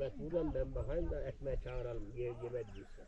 Ahmet buradan ben bakayım da ekmek çağıralım. Ye, yemediyse.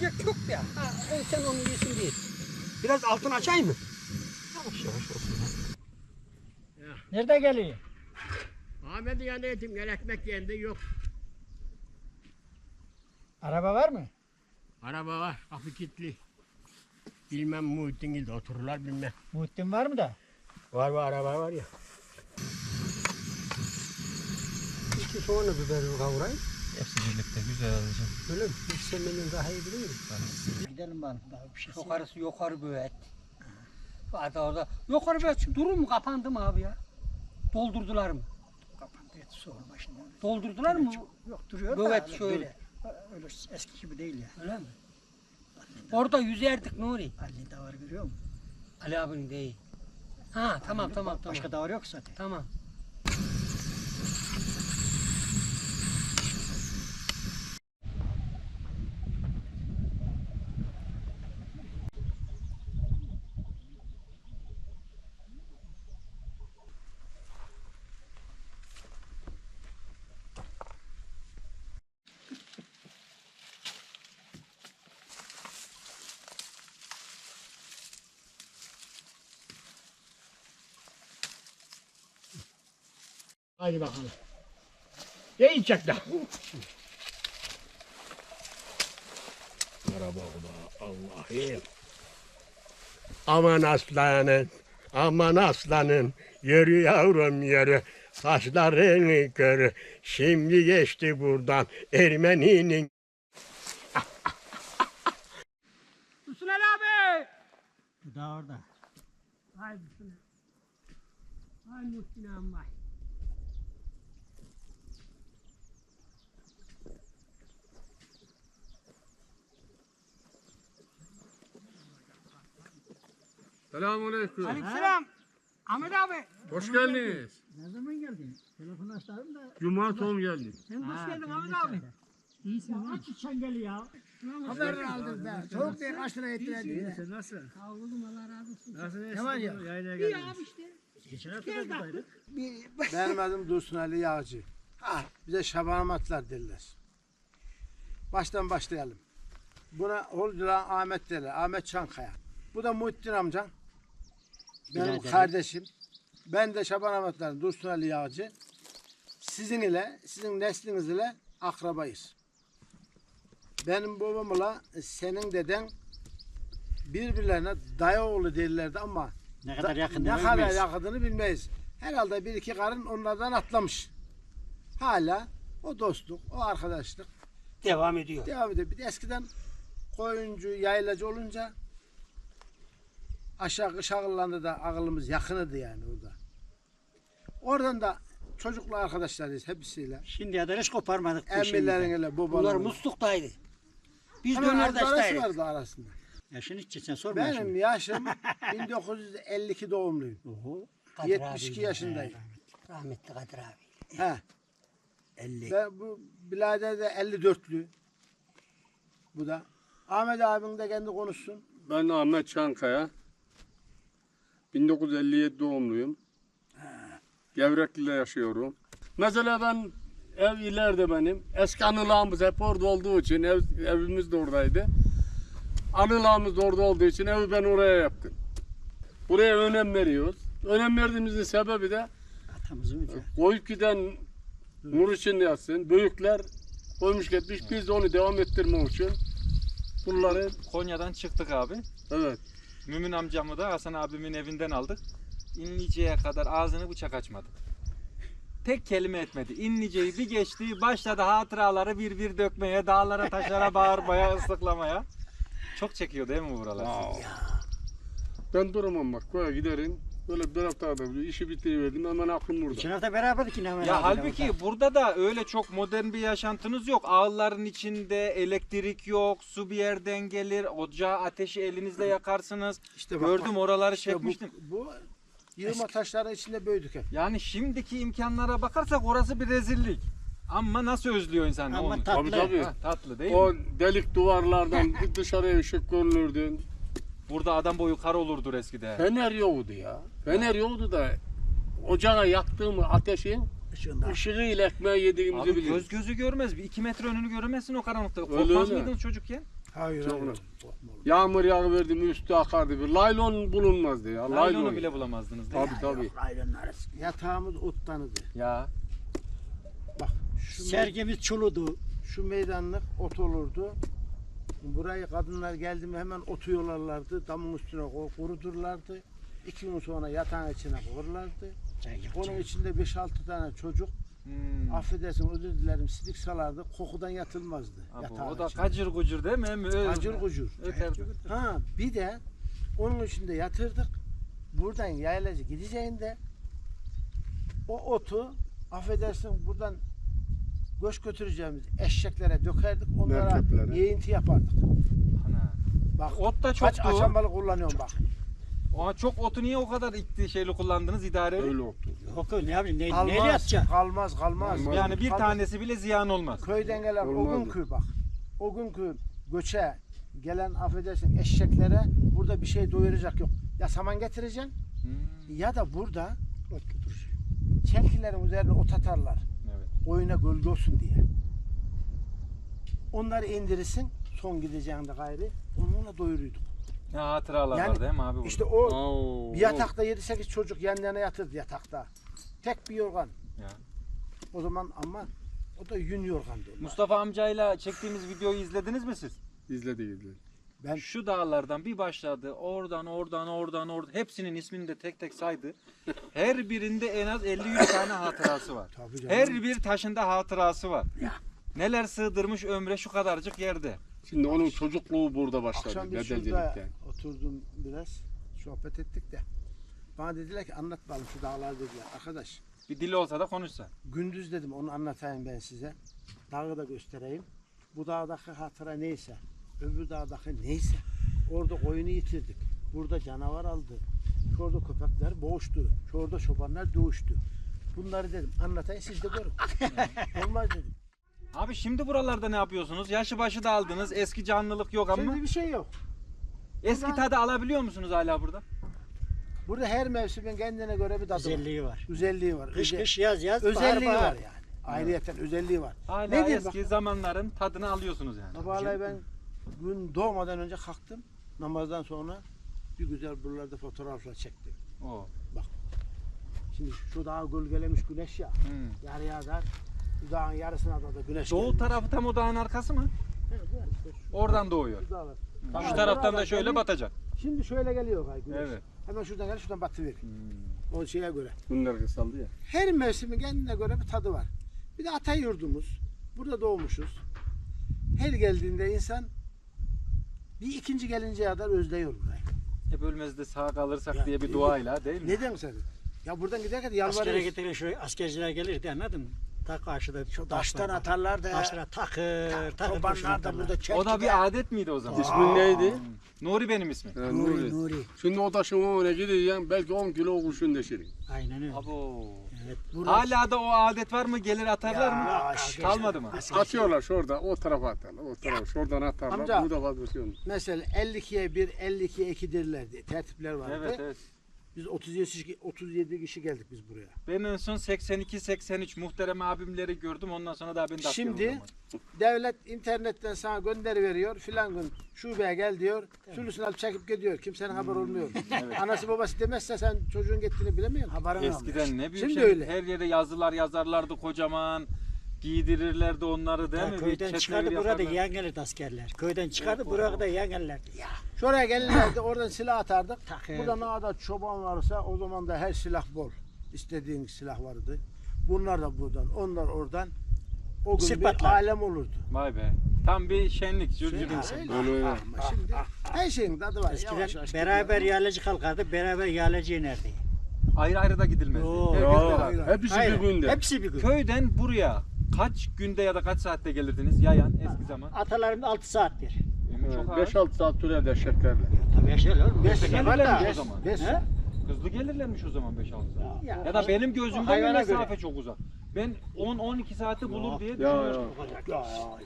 Yiyecek çok ya. Ha, sen onu yesin diye. Biraz altını açayım mı? Yavaş yavaş olsun. ya. Nerede geliyor? Ahmet'in yanında yetim gel ekmek yendi yok. Araba var mı? Araba var kapı kilitli. Bilmem Muhittin de otururlar bilmem. Muhittin var mı da? Var var araba var ya. İki soğanı biberi kavurayım. Hepsi birlikte güzel alacağım. Öyle mi? Hiç sen benden daha iyi bilir misin? Gidelim bana. Daha bir şey Yukarısı yukarı büvet. Hatta orada yukarı büvet durur mu kapandı mı abi ya? Doldurdular mı? kapandı. Et sorma şimdi. Doldurdular mı? Yok duruyor Büvet da. şöyle. Öyle eski gibi değil ya. Öyle mi? Orada yüzerdik Nuri. Ali davar görüyor musun? Ali abinin değil. Ha tamam tamam tamam. Başka davar yok zaten. Tamam. Hadi bakalım. Ne yiyecek daha? Araba Allah'ım. Aman aslanın, aman aslanın, yürü yavrum yürü, saçlarını kır. Şimdi geçti buradan Ermeni'nin. Hüsnü abi! Bu da orada. Hay Hüsnü. Hay Muhsin ağam vay. Selamünaleyküm. Aleykümselam. Ahmet abi. Hoş geldiniz. Ne zaman geldin? Telefon açtım da. Cuma son geldik. Sen hoş geldin Ahmet abi. İyisin. Aç içen gel ya. Haber aldık da. Soğuk diye kaç lira ettiler diye. Sen nasıl? Sağ olun Allah razı olsun. Nasıl Ne var ya? Yaylaya İyi abi işte. Geçen hafta da buradaydık. Benim adım Dursun Ali Yağcı. Ha, bize şabanımatlar derler. Baştan başlayalım. Buna Holculan Ahmet derler. Ahmet Çankaya. Bu da Muhittin amcam. Benim kardeşim. Ben de şabanamatların Dursun Ali Yağcı. Sizin ile, sizin nesliniz ile akrabayız. Benim babamla senin deden birbirlerine dayı oğlu derlerdi ama Ne da- kadar yakın ne kadar yakındığını bilmeyiz. Herhalde bir iki karın onlardan atlamış. Hala o dostluk, o arkadaşlık Devam ediyor. devam ediyor. Bir de eskiden koyuncu, yaylacı olunca aşağı Kışağırlan'da da ağılımız yakınıdı yani orada. Oradan da çocuklu arkadaşlarıyız hepsiyle. Şimdiye kadar hiç koparmadık. şeyi. Emmilerinle, Bunlar babalarla. musluktaydı. Biz Hemen döner arası taştaydık. vardı arasında. Yaşın hiç sen sorma Benim şimdi. yaşım 1952 doğumluyum. Oho. Kadir 72 abi. yaşındayım. Rahmetli Kadir abi. He. 50. Ve bu birader de 54'lü. Bu da. Ahmet abim de kendi konuşsun. Ben Ahmet Çankaya. 1957 doğumluyum. Gevrekli'de yaşıyorum. Mesela ben ev ileride benim. Eski anılarımız hep orada olduğu için ev, evimiz de oradaydı. Anılarımız da orada olduğu için evi ben oraya yaptım. Buraya önem veriyoruz. Önem verdiğimizin sebebi de koyup giden nur için yatsın. Büyükler koymuş gitmiş. Biz de onu devam ettirmek için bunları Konya'dan çıktık abi. evet Mümin amcamı da Hasan abimin evinden aldık. İnliceye kadar ağzını bıçak açmadı. tek kelime etmedi. İnliceyi bir geçti, başladı hatıraları bir bir dökmeye, dağlara taşlara bağırmaya, ıslıklamaya. Çok çekiyor değil mi buralar? sizi? Ben duramam bak koya giderim. Böyle bir hafta da işi bitiriverdim hemen aklım burada. Geçen hafta beraberdik yine. Hemen Ya halbuki burada da öyle çok modern bir yaşantınız yok. Ağların içinde elektrik yok, su bir yerden gelir, ocağı ateşi elinizle yakarsınız. İşte bak, Gördüm oraları işte bu, çekmiştim. bu yığma taşların içinde büyüdük hep. Yani şimdiki imkanlara bakarsak orası bir rezillik. Ama nasıl özlüyor insan Ama onu? tatlı. Tabii tabii. Ha, tatlı değil O mi? delik duvarlardan dışarıya ışık görünürdü. Burada adam boyu kar olurdur eskide. Fener yoktu ya. Fener yoktu da ocağa yaktığım ateşin Işığında. ışığıyla ekmeği yediğimizi Abi biliyoruz. göz gözü görmez. Bir iki metre önünü göremezsin o karanlıkta. Öyle Korkmaz öyle. mıydın çocukken? Hayır Çok hayır. Yağmur yağıverdi mi üstü akardı. Bir laylon bulunmazdı ya. Laylonu Laylon bile bulamazdınız değil mi? Tabii tabii. Aydınlar. Yatağımız ottanıdı. Ya. Şu, me- Sergimiz çuludu. şu meydanlık ot olurdu. Burayı kadınlar geldi mi hemen otu yolarlardı. Damın üstüne kurudurlardı. İki gün sonra yatağın içine koyarlardı. Onun içinde 5-6 tane çocuk Hmm. affedersin özür dilerim sidik salardı. Kokudan yatılmazdı. Abi, yatağın o da içinde. kacır gucur değil mi? Hem ö- Acır gucur. Öterdi. Ha bir de onun içinde yatırdık. Buradan yaylacı gideceğinde o otu affedersin buradan göç götüreceğimiz eşeklere dökerdik. Onlara Merkeplere. yeğinti yapardık. Ana. Bak Ot da kaç çoktu. açan balık kullanıyorum bak. Oha, çok otu niye o kadar ikti şeyli kullandınız idareli? Öyle oldu. Yok ne yapayım ne, neyle Kalmaz, yatacaksın? kalmaz, kalmaz. Kalmaz. Yani bir Kalmaz. tanesi bile ziyan olmaz. Köyden gelen o Olmazdı. günkü bak. O günkü göçe gelen affedersin eşeklere burada bir şey doyuracak yok. Ya saman getireceksin Hmm, ya da burada çelkilerin üzerine ot atarlar. Oyuna gölge olsun diye. Onları indirirsin son gideceğinde gayri onunla doyuruyduk. Ne hatıralar Yani var değil mi abi burada? İşte o Oo, bir yatakta 7-8 çocuk yan yana yatırdı yatakta. Tek bir yorgan. Ya. O zaman ama o da yün yorgandı. onlar. Mustafa amcayla çektiğimiz videoyu izlediniz mi siz? İzledik izledik. Ben Şu dağlardan bir başladı. Oradan oradan oradan oradan. Hepsinin ismini de tek tek saydı. Her birinde en az 50-100 tane hatırası var. tabii canım. Her bir taşında hatırası var. Neler sığdırmış ömre şu kadarcık yerde. Şimdi onun çocukluğu burada başladı. Akşam biz şurada Bedelcilikten. oturdum biraz sohbet ettik de. Bana dediler ki anlat bakalım şu dağlar dediler. Arkadaş Bir dili olsa da konuşsa. gündüz dedim onu anlatayım ben size. Dağı da göstereyim. Bu dağdaki hatıra neyse, öbür dağdaki neyse. Orada koyunu yitirdik. Burada canavar aldı. Şurada köpekler boğuştu. Şurada çobanlar dövüştü. Bunları dedim anlatayım siz de görün. Olmaz dedim. Abi şimdi buralarda ne yapıyorsunuz? Yaşı başı da aldınız. Eski canlılık yok ama. Şimdi bir şey yok. Eski tadı alabiliyor musunuz hala burada? Burada her mevsimin kendine göre bir tadı var. Özelliği var. Özelliği var. Kış kış yaz yaz. özelliği bahar, bahar. var yani. Ayrıyeten özelliği var. Hala Nedir eski zamanların tadını alıyorsunuz yani. Vallahi ben gün doğmadan önce kalktım. Namazdan sonra bir güzel buralarda fotoğraflar çektim. O. Şimdi şu dağ gölgelemiş güneş ya. Hmm. Yarı yağar. Bu dağın yarısına da, da güneş Doğu gelmiş. tarafı tam o dağın arkası mı? Evet, evet, işte şu- Oradan doğuyor. şu dağlar. Şu Tamam. taraftan da şöyle batacak. Şimdi şöyle geliyor gay güneş. Evet. Hemen şuradan gel şuradan batıverir. Hmm. O şeye göre. Günler kısaldı ya. Her mevsimin kendine göre bir tadı var. Bir de ata yurdumuz. Burada doğmuşuz. Her geldiğinde insan bir ikinci gelinceye kadar özlüyor burayı. Hep ölmezde sağ kalırsak Ya, diye bir e, duayla değil mi? Neden sen? Ya buradan giderken Askere yalvarıyoruz. getiren şu askerciler gelirdi anladın mı? Ta karşıda şu Taştan atarlar da Taşlara takır takır çobanlar da burada çekti O da de. bir adet miydi o zaman? İsmin neydi? Nuri benim ismim. Ha, Nuri, Nuri. Nuri. Şimdi o taşın önüne gideceğim belki 10 kilo kurşun deşirin. Aynen öyle. Abo. Evet. Hala da o adet var mı? Gelir atarlar mı? Ya, şey- Kalmadı mı? Atıyorlar şurada o tarafa atarlar. O tarafa şuradan atarlar. Amca. Bu defa düşüyor. Mesela 52'ye 1, 52'ye 2 derlerdi. Tertipler vardı. Evet evet. Biz 37 kişi, 37 kişi geldik biz buraya. Ben en son 82-83 muhterem abimleri gördüm. Ondan sonra daha ben de Şimdi devlet internetten sana gönderi veriyor. Filan gün şubeye gel diyor. Sülüsünü alıp çekip gidiyor. Kimsenin haber olmuyor. Anası babası demezse sen çocuğun gittiğini bilemiyorsun. Haberin Eskiden ne büyük Şimdi şey. öyle. Her yere yazılar yazarlardı kocaman. Giydirirlerdi onları değil Ya mi? Bir köyden çetnevir çıkardı burada yaparlar. yan gelirdi askerler. Köyden çıkardı buraya da yan gelirlerdi. Ya. Şuraya gelirlerdi oradan silah atardık. Takır. Burada ne kadar çoban varsa o zaman da her silah bol. İstediğin silah vardı. Bunlar da buradan, onlar oradan. O gün bir Sıkmatlar. alem olurdu. Vay be. Tam bir şenlik, cürcürün. öyle. Öyle öyle. Ama şimdi her şeyin tadı var. Eskiden Yavaş yavaş beraber yağlıcı kalkardı, beraber yağlıcı inerdi. Ayrı ayrı da gidilmez. Yo. Herkes beraber. hepsi Hayır, bir günde. Hepsi bir gün. Köyden buraya kaç günde ya da kaç saatte gelirdiniz yayan eski zaman? Atalarım 6 saattir. Emin çok ağır. 5-6 saat sürer de şekerle. Tabii yaşıyorlar. Beş Beş var da. gelirlermiş o Beş- zaman. beş- He? Hızlı gelirlermiş o zaman 5-6 saat. Ya, Ya da benim gözümde bir hayvana mesafe göre. çok uzak. Ben 10-12 saati bulur diye Ya düşünüyorum.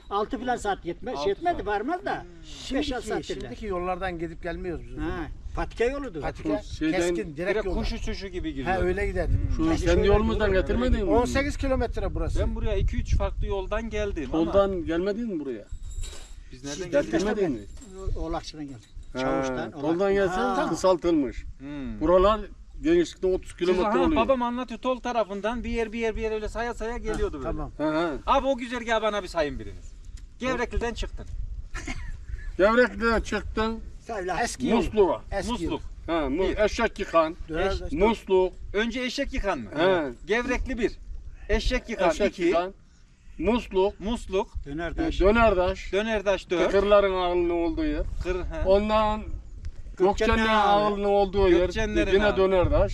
6 filan saat yetmez, Altı şey etmedi saat. varmaz da. 5-6 Şimdiki, saat dediler. şimdiki yollardan gidip gelmiyoruz biz. Ha, patika yoludur. Patika, Şeyden- keskin, Direkt direkt yollar. kuş uçuşu gibi Ha gidiyor. öyle giderdik. Şu Kendi kendi yolumuzdan getirmedin mi? 18 kilometre burası. Ben buraya 2-3 farklı yoldan geldim ama Soldan gelmedin mi buraya? biz nereden geldik? Getirmedin mi? Oğlakçı'dan geldik. Ha, Çavuş'tan. Soldan gelsen Ha. kısaltılmış. Hmm. Buralar genişlikte 30 Siz, kilometre ha, oluyor. babam anlatıyor tol tarafından bir yer bir yer bir yer öyle saya saya geliyordu böyle. Tamam. Ha, ha. Abi o güzergahı bana bir sayın biriniz. Gevrekli'den çıktın. Gevrekli'den çıktın. Söyle. Eski yol. Musluğa. Eski Musluk. Ha, mu Bir. eşek yıkan. Döner- Eş- Musluk. Önce eşek yıkan mı? He. Gevrekli bir. Eşek yıkan Eşek iki. yıkan. Musluk. Musluk. Döner taş. Dönerdaş. Dönerdaş dört. Tıkırların ağılının olduğu yer. Kır, he. Ondan Gökçenlerin ağılının olduğu yer. Gökçenlerin Yine ağı. dönerdaş.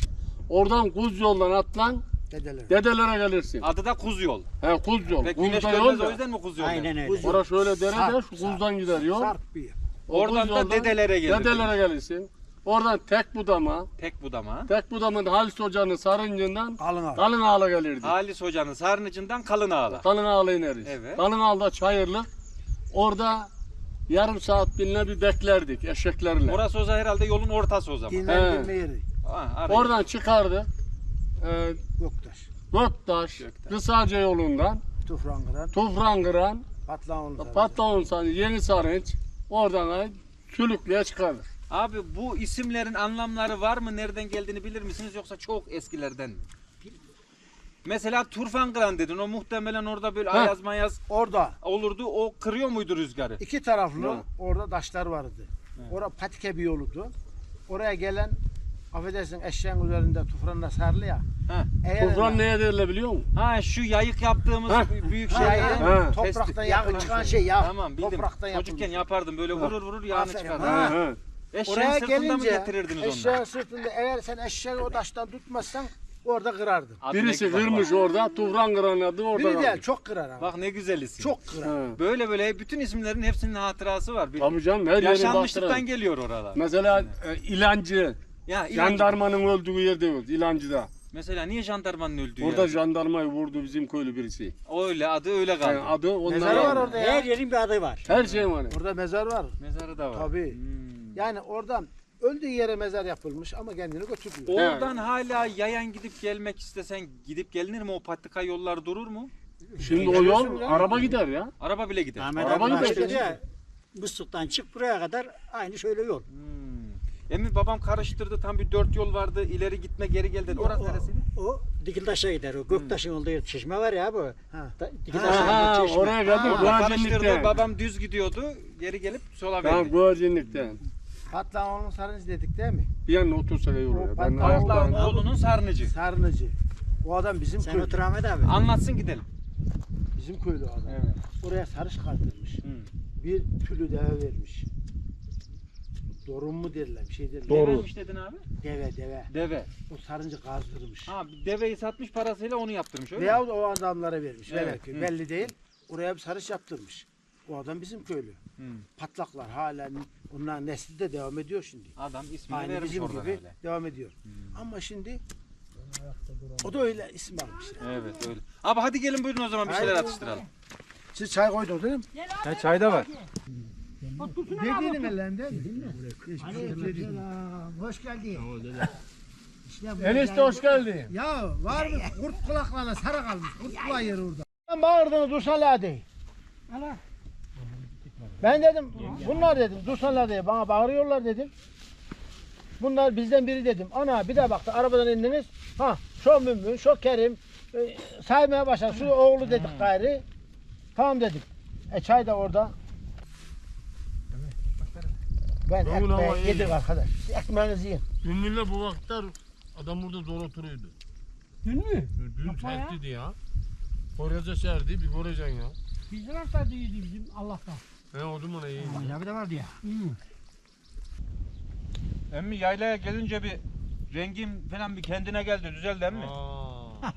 Oradan kuz yoldan atlan. Dedeler. Dedelere gelirsin. Adı da kuz yol. He kuz yol. Pek güneş Kuzda yol görmez o da. yüzden mi kuz yol? Aynen öyle. Orası şöyle dere de Sarp, şu kuzdan gider yol. Sarp bir yer. Oradan da yoldan dedelere gelir. Dedelere gelirsin. Oradan tek budama. Tek budama. Tek budamın Halis Hoca'nın sarıncından Kalın ağ. kalın ağla gelirdi. Halis Hoca'nın sarnıcından kalın ağla. Kalın ağla ineriz. Evet. Kalın ağda çayırlık. Orada yarım saat binle bir beklerdik eşeklerle. Orası o zaman herhalde yolun ortası o zaman. Dinlendirme yeri. Ha, arayın. Oradan çıkardık. Ee, Göktaş. Göktaş, Göktaş. Kısaca yolundan, Tufran kıran. Tufrangıran, Patlan onu. Patlaonsan, Yeni Sarınç, oradan ay Sülüklü'ye çıkardık. Abi bu isimlerin anlamları var mı? Nereden geldiğini bilir misiniz yoksa çok eskilerden mi? Mesela Turfan Kıran dedin. O muhtemelen orada böyle Ha. ayaz mayaz Orada olurdu. O kırıyor muydu rüzgarı? iki taraflı Ya. orada taşlar vardı. Orada patike bir yoludu. Oraya gelen affedersin eşeğin üzerinde tufranla sarılı ya. Ha. Eğer Tufran neye derler biliyor musun? Ha şu yayık yaptığımız Ha. büyük şey. şey, Ha. topraktan Testi. yapılan çıkan şey ya. Tamam bildim. Topraktan yapılmış. Çocukken yapardım böyle vurur vurur yağını Aferin, çıkardım. ha. Ha, ha. Eşeğin Oraya sırtında mı gelince getirirdiniz eşeğin onları? sırtında eğer sen eşeği o taştan tutmazsan orada kırardın. Birisi kırmış bak. orada, Tufran Kıran adı orada Biri değil kalmış. çok kırar ama. Bak ne güzel isim. Çok kırar. Ha. Böyle böyle bütün isimlerin hepsinin hatırası var. Bir Tabii canım her yerin yaşanmışlıktan geliyor oralar. Mesela e, ilancı, Ya ilancı- jandarmanın öldüğü yerde yok, ilancıda. Mesela niye jandarmanın öldüğü Orada yer? jandarmayı vurdu bizim köylü birisi. Öyle adı öyle kaldı. Yani adı onlar. Mezarı var orada ya. Her yerin bir adı var. Her şey var. Orada mezar var. Mezarı da var. Tabii. Hmm. Yani oradan öldüğü yere mezar yapılmış ama kendini götürüyor. Oradan hala yayan gidip gelmek istesen gidip gelinir mi? O patika yollar durur mu? Şimdi o Geçiyorsun yol ya. araba gider ya. Araba bile gider. Ahmet Araba abi gidiyor. başladı ya. Musluktan çık buraya kadar aynı şöyle yol. Hmm. Emin babam karıştırdı tam bir dört yol vardı ileri gitme geri gel dedi. Orası o, neresiydi? o Dikiltaş'a gider. O Göktaş'ın olduğu yer. Çeşme var ya bu. Ha. Da- Dikiltaş'ın Ha, olduğu çeşme. oraya geldik Orada karıştırdı güvercinlikten. babam düz gidiyordu geri gelip sola Tamam verdi. güvercinlikten. Hatta onun sarıncı dedik değil mi? Bir yan otursa iyi olur ya. Ben Ayakların oğlunun sarnıcı. Sarnıcı. O adam bizim Sen köylü. otur Ahmet abi. Anlatsın gidelim. Bizim köylü o adam. Evet. Oraya sarış kaldırmış. Hmm. Bir tülü deve vermiş. Dorun mu derler bir şey derler. Ne vermiş dedin abi? Deve deve. Deve. O sarıncı kazdırmış. Ha deveyi satmış parasıyla onu yaptırmış öyle mi? Veyahut o adamlara vermiş. Evet, Velev ki hı. belli değil. Oraya bir sarış yaptırmış. O adam bizim köylü. Hmm. Patlaklar hala onların nesli de devam ediyor şimdi. Adam ismini Aynı vermiş bizim oradan gibi öyle. devam ediyor. Ama şimdi o da öyle isim almış. yani. Evet öyle. Abi hadi gelin buyurun o zaman bir şeyler Haydi. atıştıralım. Siz çay koydunuz değil mi? Ha, çay da var. Dediğim ellerinde. Hoş geldin. Enişte hoş geldin. Ya var mı kurt kulaklarına sarı kalmış. Kurt kulağı yeri orada. Ben bağırdığını dursan la değil. Ben dedim bunlar dedim dursan la diye bana bağırıyorlar dedim. Bunlar bizden biri dedim. Ana bir de baktı arabadan indiniz. Ha şu mümin, şu Kerim e, saymaya başladı. Şu oğlu dedik gayri. Tamam dedim. E çay da orada. Ben Doğru ama ekmeği iyi. yedik arkadaş. Siz Ekmeğinizi yiyin. Ünlüler bu vakitler adam burada zor oturuyordu. Dün mü? Dün Yapma ya. sertti ya. Koraca serdi bir göreceksin ya. Bizim hafta iyiydi bizim Allah'tan. He o zaman iyi. Abi de vardı ya. Emmi yaylaya gelince bir rengim falan bir kendine geldi düzeldi emmi. Aa.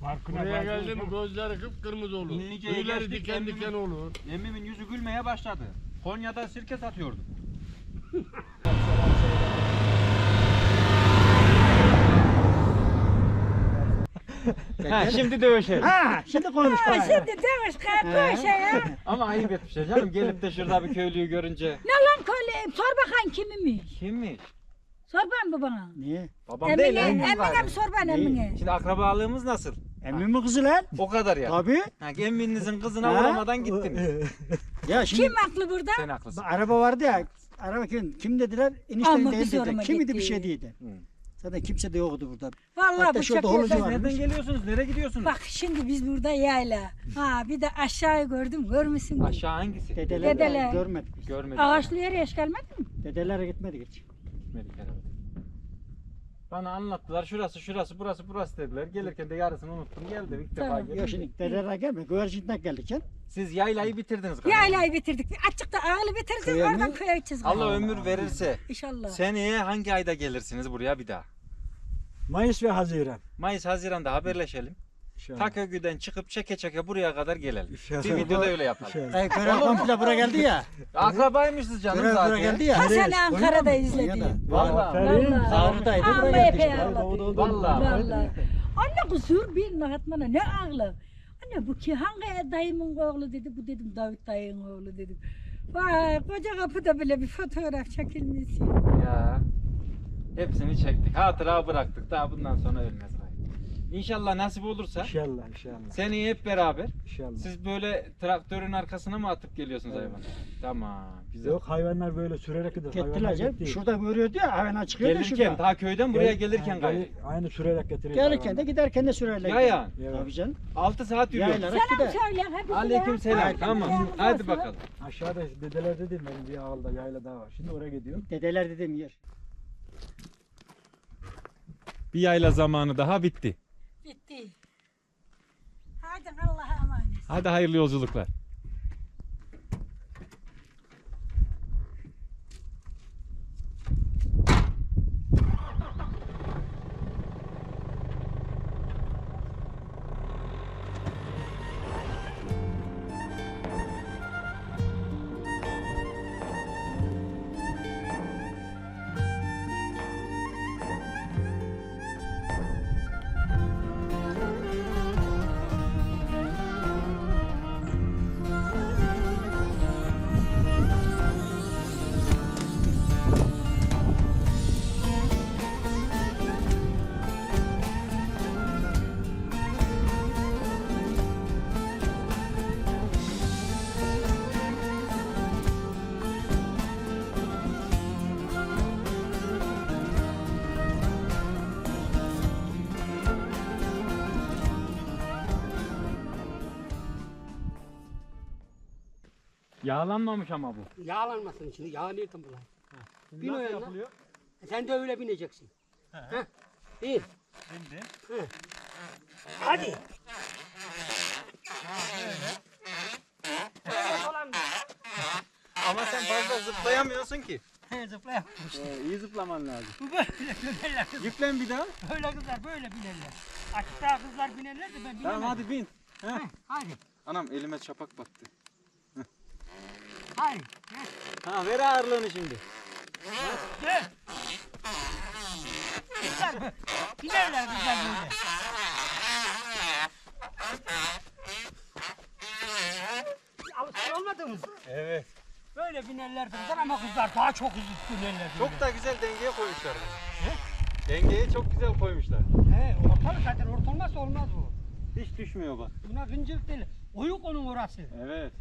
Farkına Buraya geldi mi gözleri kıpkırmızı olur. İnlice'ye Tüyleri geçtik, diken emmimin- diken olur. Emmimin yüzü gülmeye başladı. Konya'da sirke satıyordu. Ha, şimdi dövüşelim. Ha şimdi konuş. Ha, şimdi kalkıyor şey ya. Ama ayıp etmişler canım gelip de şurada bir köylüyü görünce. Ne lan köylü? Sor bakayım kimmiş? Kimmiş? Sor ben babana. Niye? Babam Emine, değil Emine mi sor ben Emine? Şimdi akrabalığımız nasıl? Emmimin kızı lan. O kadar ya. Tabii. Ha, emminizin kızına uğramadan gittiniz. Ya şimdi Kim haklı burada? Sen haklısın. araba vardı ya. Araba kim, kim dediler? Enişten Ama değil bir dediler. soruma Kim idi bir gitti. şey değildi. Hı. Zaten kimse de yoktu burada. Vallahi Hatta bu şurada holucu güzel. var. Nereden geliyorsunuz? Nereye gidiyorsunuz? Bak şimdi biz burada yayla. Ha bir de aşağıya gördüm. Görmüşsün. Aşağı hangisi? Dedeler, Dedeler. görmedik. biz. Görmedim. Ağaçlı yere hiç gelmedin mi? Dedelere gitmedik hiç. Gitmedik herhalde. Bana anlattılar şurası şurası burası burası dediler. Gelirken de yarısını unuttum geldim ilk defa Tamam. geldim. Yok şimdi dedelere gelme. Güvercinden geldik ya. Siz yaylayı bitirdiniz galiba. Yaylayı bitirdik. Açıkta ağlı bitireceğiz. Köye Oradan köye gideceğiz. Allah ömür verirse İnşallah. seneye hangi ayda gelirsiniz buraya bir daha? Mayıs ve Haziran. Mayıs Haziran'da haberleşelim. Taköy'den çıkıp çeke çeke buraya kadar gelelim. Bir videoda öyle yapalım. Hey, görev komple buraya geldi ya. Akrabaymışız canım Görev zaten. buraya geldi ya. Ha seni Ankara'da izledim. Vallahi. Vallahi. Ağrı'daydı buraya epey ağladı. Vallahi. Vallahi. Anne kusur bir nahatmana ne ağla. Anne bu ki hangi dayımın oğlu dedi. Bu dedim Davut dayının oğlu dedim. Vay koca kapıda bile bir fotoğraf çekilmiş. Ya. Hepsini çektik. Hatıra bıraktık. Daha bundan sonra ölmez. İnşallah nasip olursa İnşallah inşallah. seneye hep beraber İnşallah. siz böyle traktörün arkasına mı atıp geliyorsunuz hayvanları? Tamam. Güzel. Yok hayvanlar böyle sürerek gidiyor. Gittiler Hayvanlar canım. gitti. Şurada görüyordu ya. Hayvan çıkıyordu Gelirken şurada. ta köyden buraya Gel- gelirken Ha, gayet. gel- Aynı sürerek getiriyor. Gelirken de giderken de sürerler. Ya ya. Evet. Tabii canım. 6 saat yürüyoruz. Yaylarak Selam gider. söyle hepsine. Aleyküm selam. Tamam. Hadi bakalım. Aşağıda dedeler dedim benim bir ağılda yayla daha var. Şimdi oraya gidiyor. Dedeler dediğim yer. Bir yayla zamanı daha bitti. Bitti. Hadi Allah'a emanet. Hadi hayırlı yolculuklar. Yağlanmamış ama bu. Yağlanmasın şimdi. Yağ nereden bulayım? Bin Nasıl o yana. yapılıyor? Sen de öyle bineceksin. Heh. Bir. Hı. Hadi. Ama sen fazla zıplayamıyorsun ki. He zıplayalım. iyi zıplaman lazım. Bu böyle binerler. Yüklen bir daha. Öyle kızlar böyle binerler. Açıkta kızlar binerler de ben binemem. Tamam hadi bin. Heh, Hadi. Anam elime çapak battı. Hadi. Ha ver ağırlığını şimdi. Gel. Kızlar böyle. Alışkın olmadınız. Evet. Böyle binerler kızlar ama kızlar daha çok hızlı binerler. Çok da güzel dengeye koymuşlar bunu. Dengeyi çok güzel koymuşlar. He ortalık zaten orta olmazsa olmaz bu. Hiç düşmüyor bak. Buna gıncık değil. Oyuk onun orası. Evet.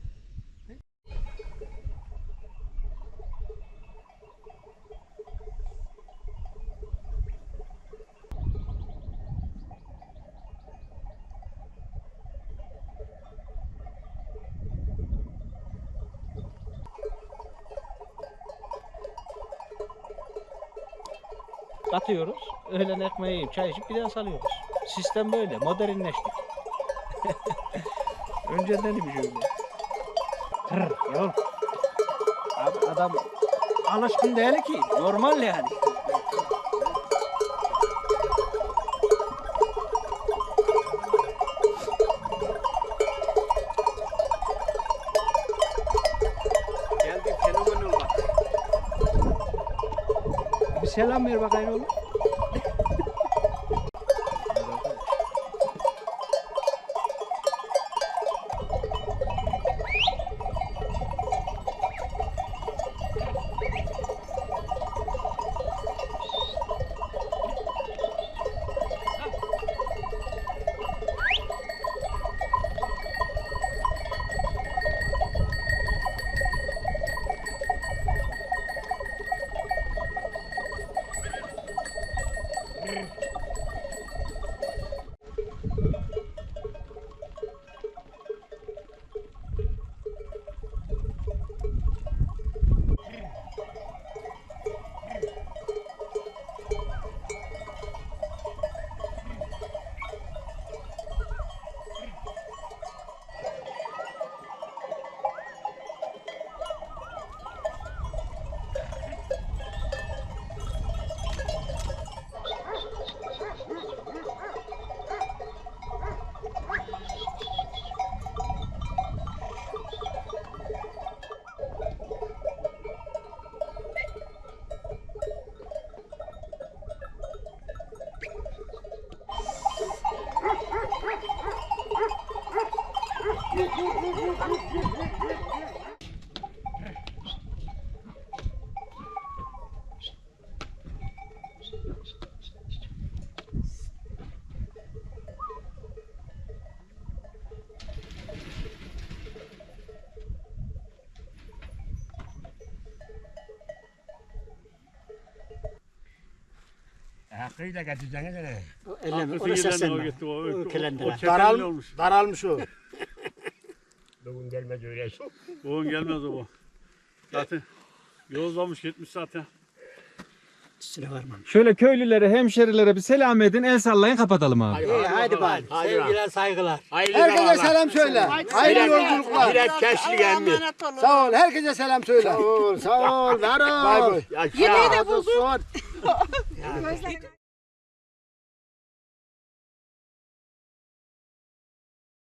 Katıyoruz. Öğlen ekmeği yiyip çay içip bir daha salıyoruz. Sistem böyle. Modernleştik. Önceden bir öyle. Tır, yol. Abi adam alışkın değil ki. Normal yani. सेला मेरे बगैर Hakkıyla getireceksin ne? Elleme. O da seslenme. Ökelendiler. Daral, daralmış o. Bugün gelmez öyle. Bugün gelmez o bu. Zaten yollamış gitmiş zaten. Şöyle köylülere, hemşerilere bir selam edin, el sallayın kapatalım abi. İyi hadi bari. Sevgiler saygılar. Hayırlı Herkese selam söyle. Hayırlı yolculuklar. Birer keşlik emmi. Sağ ol. Herkese selam söyle. Sağ ol, sağ ol. Var ol. Bay bay. Yaşa. Hadi son. Gözler-